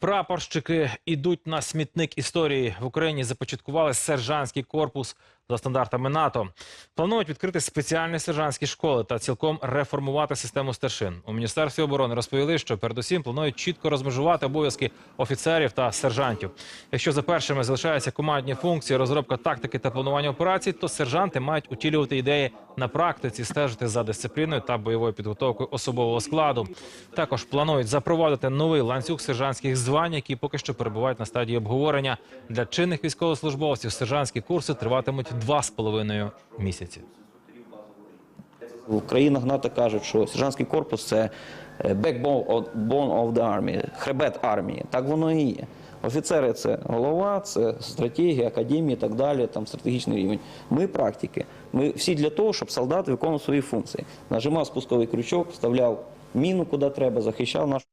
Прапорщики ідуть на смітник історії. В Україні започаткували сержантський корпус за стандартами НАТО. Планують відкрити спеціальні сержантські школи та цілком реформувати систему старшин. У міністерстві оборони розповіли, що передусім планують чітко розмежувати обов'язки офіцерів та сержантів. Якщо за першими залишаються командні функції, розробка тактики та планування операцій, то сержанти мають утілювати ідеї на практиці, стежити за дисципліною та бойовою підготовкою особового складу. Також планують запровадити новий ланцюг сержантських звань, які поки що перебувають на стадії обговорення. Для чинних військовослужбовців сержантські курси триватимуть два з половиною місяці. В країнах НАТО кажуть, що сержантський корпус це е, backbone of the army, хребет армії. Так воно і є. Офіцери це голова, це стратегія, академії і так далі, там стратегічний рівень. Ми практики. Ми всі для того, щоб солдат виконував свої функції. Нажимав спусковий крючок, вставляв міну куди треба, захищав наш.